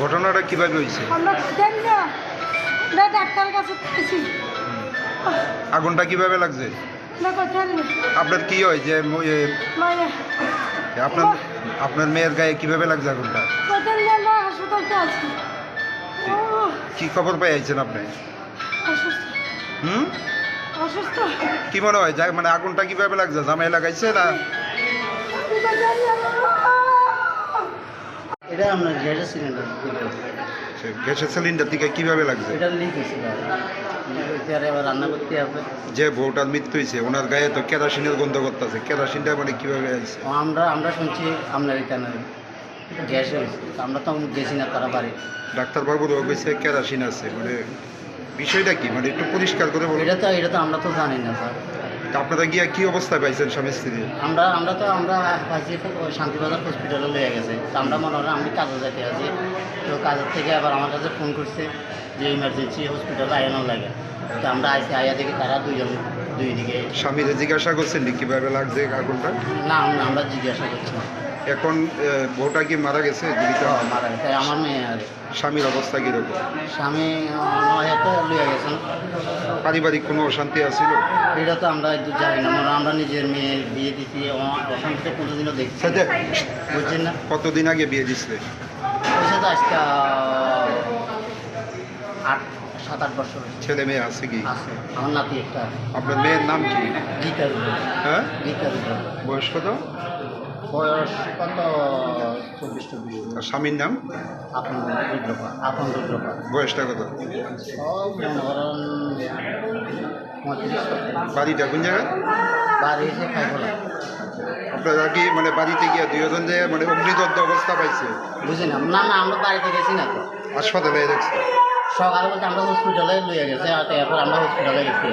ঘটনাটা কীভাবে হয়েছে আগুনটা কীভাবে লাগছে? আপনার কি হয় যে আপনার আপনার মেয়ের গায়ে কীভাবে লাগছে আগুনটা কি খবর পাই আইছেন আপনি? হুম? কি মনে হয় যা মানে আগুনটা কীভাবে লাগছে? জামাই লাগাইছে না। এটা আপনার গ্যাসের সিলিন্ডার গ্যাসের সিলিন্ডার থেকে কীভাবে লাগছে? এটা লিক হয়েছিল রান্না করতে হবে যে বউটার মৃত্যু হয়েছে ওনার গায়ে তো কেরাসিনের গন্ধ করতেছে। কেরাসিনটা মানে কীভাবে আমরা আমরা শুনছি আপনার এখানে গ্যাস হয়েছে তো আমরা তো গেছি না তারা বাড়ি। ডাক্তারবাবুরও কইছে কেরাসিন আছে মানে বিষয়টা কি? মানে একটু পরিষ্কার করে বলুন। এটা তো এটা তো আমরা তো জানি না স্যার। তা আপনারা গিয়া কি অবস্থায় পাইছেন স্বামী স্ত্রী আমরা আমরা তো আমরা পাইছি ওই শান্তিবাজার হসপিটালে লয়ে গেছে। তো আমরা মনে হয় আমি কাজে যেতে আছি তো কাজের থেকে আবার আমার কাছে ফোন করছে যে ইমার্জেন্সি হসপিটালে আয়ানোর লাগে। তো আমরা আইসি আয়া দেখি তারা দুইজন দুই দিকে। স্বামীরে জিজ্ঞাসা করছেন কীভাবে লাগছে আগুনটা? না আমরা- আমরা জিজ্ঞাসা করছি এখন বউটা কি মারা গেছে? জীবিত? তো মারা গেছে। আমার মেয়ে আর স্বামীর অবস্থা কীরকম? স্বামী লইয়া গেছেন। পারিবারিক কোনো অশান্তি আছিল? এটা তো আমরা একটু জানি না। আমরা আমরা নিজের মেয়ে বিয়ে দিচ্ছি অশান্তি তো কোনোদিনও দেখছি? বুঝছেন না? কতদিন আগে বিয়ে ওই তো আজকে আট সাত আট বছর ছেলে মেয়ে আছে কি? আছে। আমার নাতি একটা আপনার মেয়ের নাম কি? গীতা হ্যাঁ? গীতা বয়স কত? বয়স কত? চব্বিশ চব্বিশ স্বামীর নাম? আপন রুদ্রপা আপন রুদ্রপা বয়সটা কত? বাড়িটা কোন জায়গায় বাড়ি এসে আপনারা কি মানে বাড়িতে গিয়ে দুজন যে মানে অগ্নিদগ্ধ অবস্থা পাইছে? বুঝি না না আমরা বাড়িতে গেছি না তো। হাসপাতালে দেখছে সকালে বলতে আমরা হসপিটালে লইয়া গেছে আর এরপর আমরা হসপিটালে গেছি।